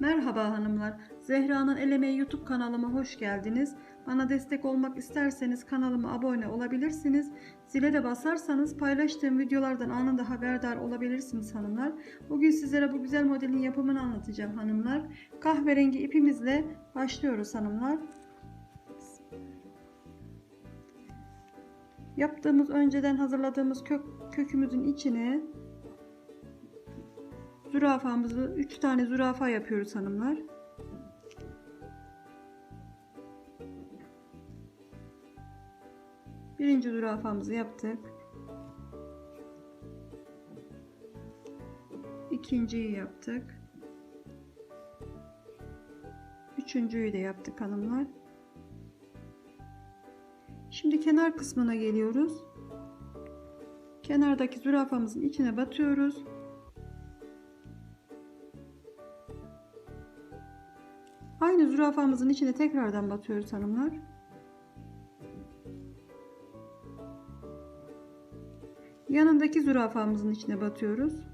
Merhaba hanımlar. Zehra'nın El Emeği YouTube kanalıma hoş geldiniz. Bana destek olmak isterseniz kanalıma abone olabilirsiniz. Zile de basarsanız paylaştığım videolardan anında haberdar olabilirsiniz hanımlar. Bugün sizlere bu güzel modelin yapımını anlatacağım hanımlar. Kahverengi ipimizle başlıyoruz hanımlar. Yaptığımız önceden hazırladığımız kök, kökümüzün içine zürafamızı 3 tane zürafa yapıyoruz hanımlar. Birinci zürafamızı yaptık. İkinciyi yaptık. Üçüncüyü de yaptık hanımlar. Şimdi kenar kısmına geliyoruz. Kenardaki zürafamızın içine batıyoruz. Zürafamızın içine tekrardan batıyoruz hanımlar. Yanındaki zürafamızın içine batıyoruz.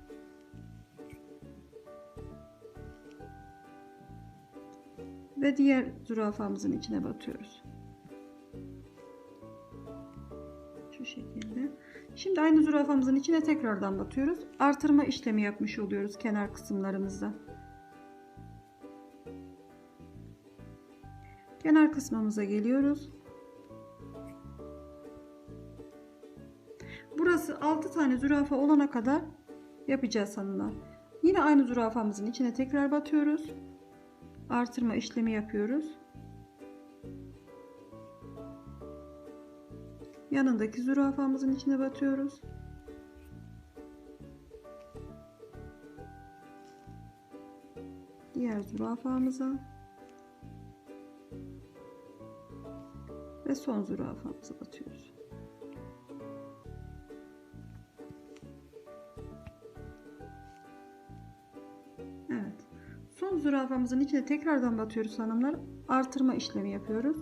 Ve diğer zürafamızın içine batıyoruz. Şu şekilde. Şimdi aynı zürafamızın içine tekrardan batıyoruz. Artırma işlemi yapmış oluyoruz kenar kısımlarımızda. Kenar kısmımıza geliyoruz. Burası 6 tane zürafa olana kadar yapacağız hanımlar. Yine aynı zürafamızın içine tekrar batıyoruz. Artırma işlemi yapıyoruz. Yanındaki zürafamızın içine batıyoruz. Diğer zürafamıza ve son zürafamıza batıyoruz. Evet. Son zürafamızın içine tekrardan batıyoruz hanımlar. Artırma işlemi yapıyoruz.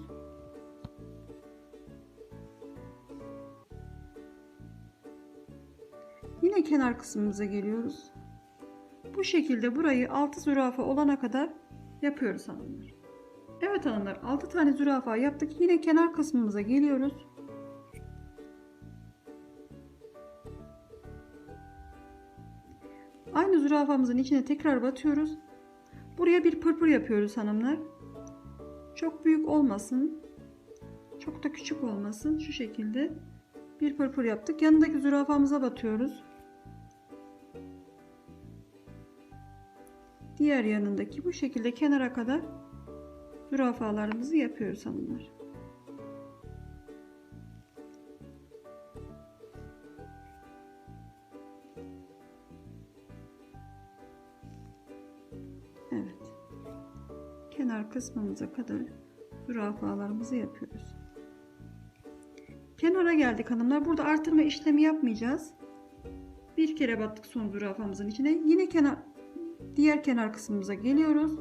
Yine kenar kısmımıza geliyoruz. Bu şekilde burayı 6 zürafa olana kadar yapıyoruz hanımlar. Evet hanımlar 6 tane zürafa yaptık. Yine kenar kısmımıza geliyoruz. Aynı zürafamızın içine tekrar batıyoruz. Buraya bir pırpır yapıyoruz hanımlar. Çok büyük olmasın. Çok da küçük olmasın. Şu şekilde bir pırpır yaptık. Yanındaki zürafamıza batıyoruz. Diğer yanındaki bu şekilde kenara kadar zürafalarımızı yapıyoruz hanımlar. Evet. Kenar kısmımıza kadar zürafalarımızı yapıyoruz. Kenara geldik hanımlar. Burada artırma işlemi yapmayacağız. Bir kere battık son zürafamızın içine. Yine kenar diğer kenar kısmımıza geliyoruz.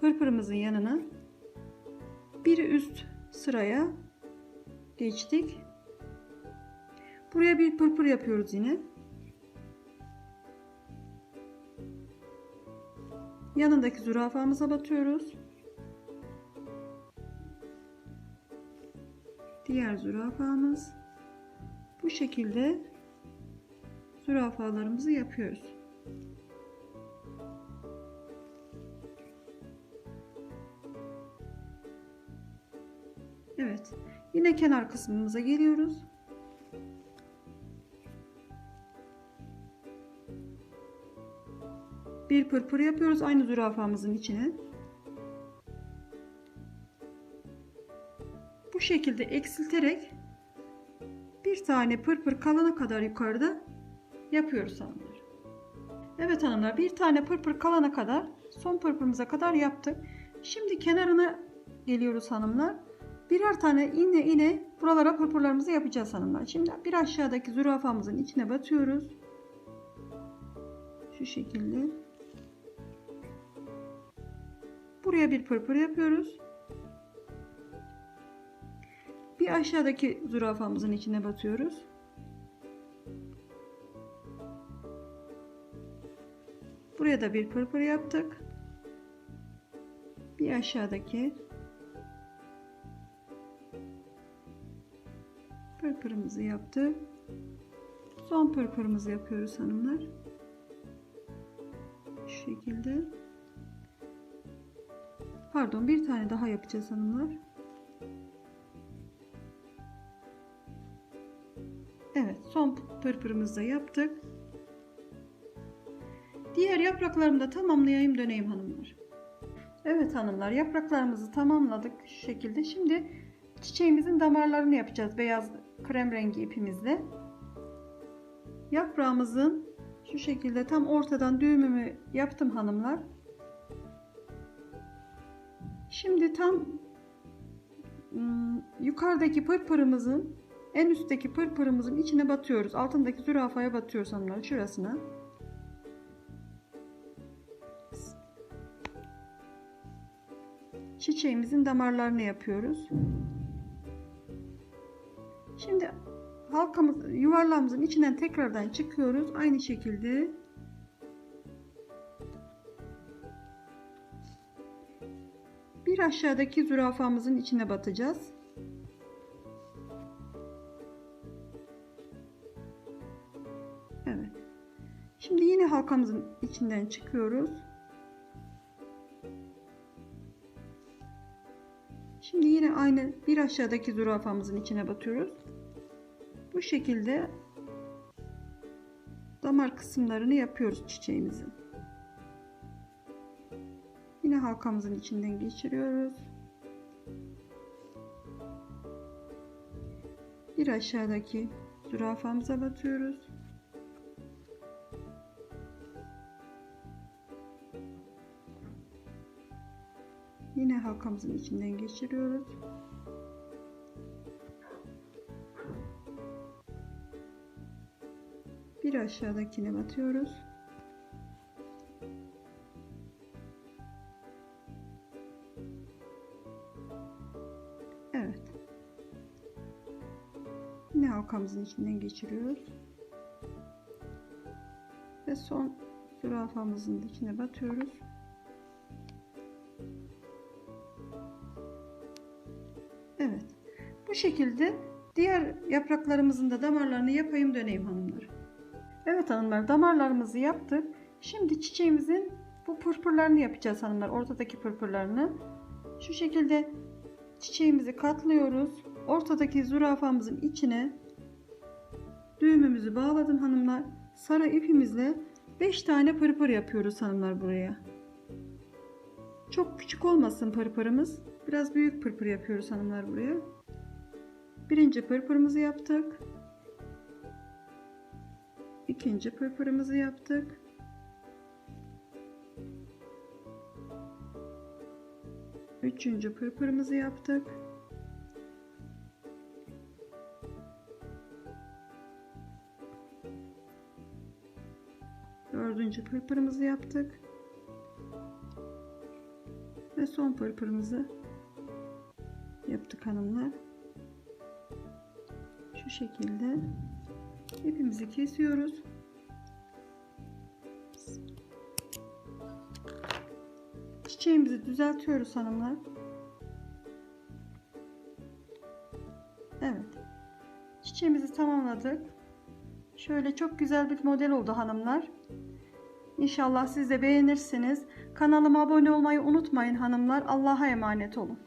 Pırpırımızın yanına bir üst sıraya geçtik. Buraya bir pırpır yapıyoruz yine. Yanındaki zürafamıza batıyoruz. Diğer zürafamız. Bu şekilde zürafalarımızı yapıyoruz. Evet. Yine kenar kısmımıza geliyoruz. Bir pırpır yapıyoruz aynı zürafamızın içine. Bu şekilde eksilterek bir tane pırpır kalana kadar yukarıda yapıyoruz hanımlar. Evet hanımlar bir tane pırpır kalana kadar son pırpırımıza kadar yaptık. Şimdi kenarına geliyoruz hanımlar. Birer tane iğne iğne buralara pırpırlarımızı yapacağız hanımlar. Şimdi bir aşağıdaki zürafamızın içine batıyoruz. Şu şekilde. Buraya bir pırpır yapıyoruz. Bir aşağıdaki zürafamızın içine batıyoruz. Buraya da bir pırpır yaptık. Bir aşağıdaki pırpırımızı yaptık. Son pırpırımızı yapıyoruz hanımlar. Şu şekilde. Pardon bir tane daha yapacağız hanımlar. Evet son pırpırımızı da yaptık. Diğer yapraklarımı da tamamlayayım döneyim hanımlar. Evet hanımlar yapraklarımızı tamamladık şu şekilde. Şimdi çiçeğimizin damarlarını yapacağız beyaz krem rengi ipimizle. Yaprağımızın şu şekilde tam ortadan düğümümü yaptım hanımlar. Şimdi tam ım, yukarıdaki pırpırımızın en üstteki pırpırımızın içine batıyoruz. Altındaki zürafaya batıyoruz hanımlar şurasına. Çiçeğimizin damarlarını yapıyoruz. Halkamız yuvarlağımızın içinden tekrardan çıkıyoruz. Aynı şekilde bir aşağıdaki zürafamızın içine batacağız. Evet. Şimdi yine halkamızın içinden çıkıyoruz. Şimdi yine aynı bir aşağıdaki zürafamızın içine batıyoruz. Bu şekilde damar kısımlarını yapıyoruz çiçeğimizin. Yine halkamızın içinden geçiriyoruz. Bir aşağıdaki zürafamıza batıyoruz. Yine halkamızın içinden geçiriyoruz. Bir aşağıdakine batıyoruz. Evet. Yine halkamızın içinden geçiriyoruz. Ve son zürafamızın içine batıyoruz. Evet. Bu şekilde diğer yapraklarımızın da damarlarını yapayım döneyim hanımlar. Hanımlar damarlarımızı yaptık. Şimdi çiçeğimizin bu pırpırlarını yapacağız hanımlar. Ortadaki pırpırlarını. Şu şekilde çiçeğimizi katlıyoruz. Ortadaki zürafamızın içine düğümümüzü bağladım hanımlar. Sarı ipimizle 5 tane pırpır yapıyoruz hanımlar buraya. Çok küçük olmasın pırpırımız. Biraz büyük pırpır yapıyoruz hanımlar buraya. Birinci pırpırımızı yaptık. İkinci pırpırımızı yaptık. Üçüncü pırpırımızı yaptık. Dördüncü pırpırımızı yaptık. Ve son pırpırımızı yaptık hanımlar. Şu şekilde ipimizi kesiyoruz. Çiçeğimizi düzeltiyoruz hanımlar. Evet. Çiçeğimizi tamamladık. Şöyle çok güzel bir model oldu hanımlar. İnşallah siz de beğenirsiniz. Kanalıma abone olmayı unutmayın hanımlar. Allah'a emanet olun.